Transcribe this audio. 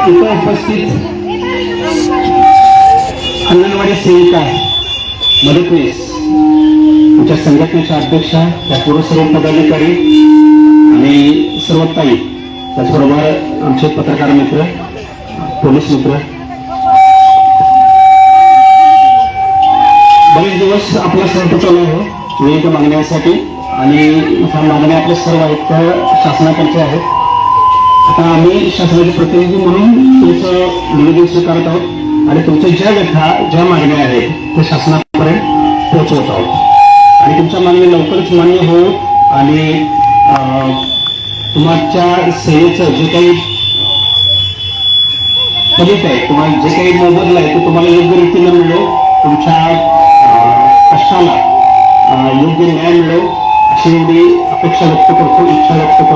इथं उपस्थित अंगणवाडी सेविका मदतनीस आमच्या संघटनेच्या अध्यक्षा त्या पूर्व सर्व पदाधिकारी आणि सर्व ताई त्याचबरोबर आमचे पत्रकार मित्र पोलीस मित्र. बरेच दिवस आपला सर्व चालू आहे विविध मागण्यासाठी आणि ह्या मागण्या आपल्या सर्व आहेत त्या शासनाकडच्या आहेत. आता आम्ही शासनाचे प्रतिनिधी म्हणून तुमचं निवेदन स्वीकारत आहोत आणि तुमच्या ज्या व्यथा ज्या मागण्या आहेत त्या शासनापर्यंत पोहोचवत आहोत. आणि तुमच्या मागणी लवकरच मान्य हो आणि तुमच्या सेवेचं जे काही फलित आहे तुम्हाला जे काही मोबदला आहे ते तुम्हाला योग्य रीतीनं मिळो तुमच्या अं, कष्टाला योग्य न्याय मिळो अशी एवढी अपेक्षा व्यक्त करतो इच्छा व्यक्त करतो